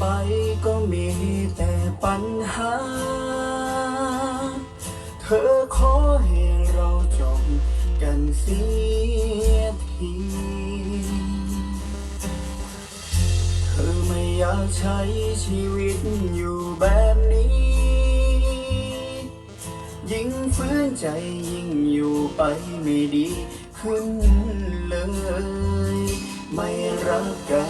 ไปก็มีแต่ปัญหา เธอขอให้เราจบกันเสียที เธอไม่อยากใช้ชีวิตอยู่แบบนี้ ยิ่งฟื้นใจยิ่งอยู่ไปไม่ดีขึ้นเลย ไม่รักกัน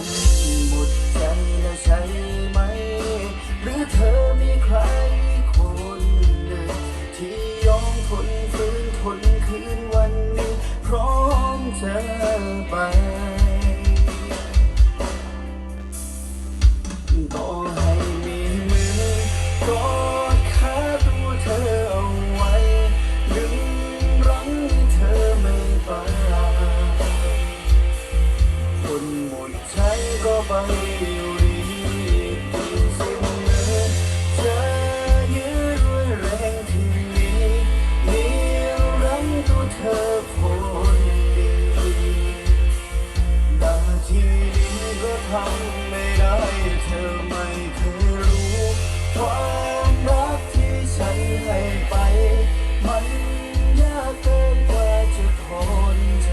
ไป ธอไม่เคยรู้ความรักที่ฉันให้ไป มันยากเกินกว่าจะทนใจ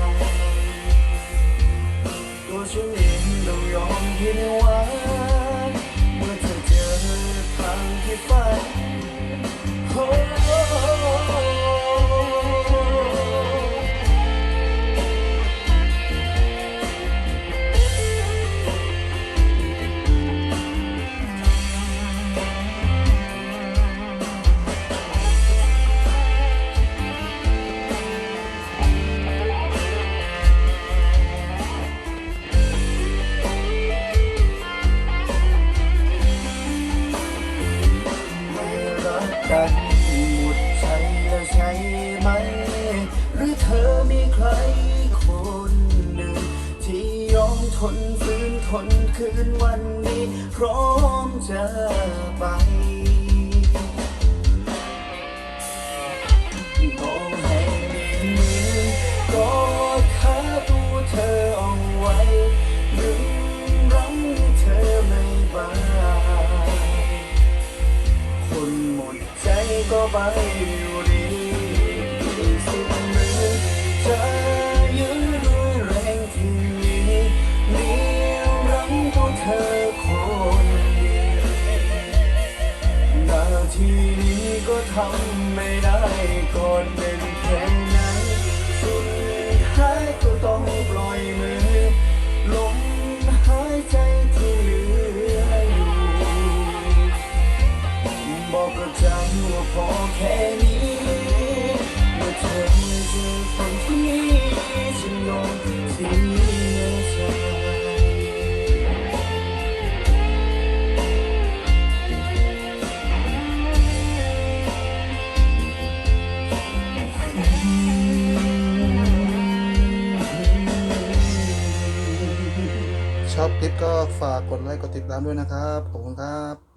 ตัวฉันเองต้องยอมผิดวัง กันหมดใจแล้วใช่ไหม หรือเธอมีใครคนหนึ่ง ที่ยอมทนฟื้นทนคืนวันนี้พร้อมจ ก็ไปอยู่ดีสุดมือจะยื้อด้วยแรงที่มีเดียวรั้งตัวเธอคนเดียวนาทีนี้ก็ทำไม่ได้ก่อนเชอบคลิปก็ฝากกดไลค์กดติดตามด้วยนะครับ ขอบคุณครับ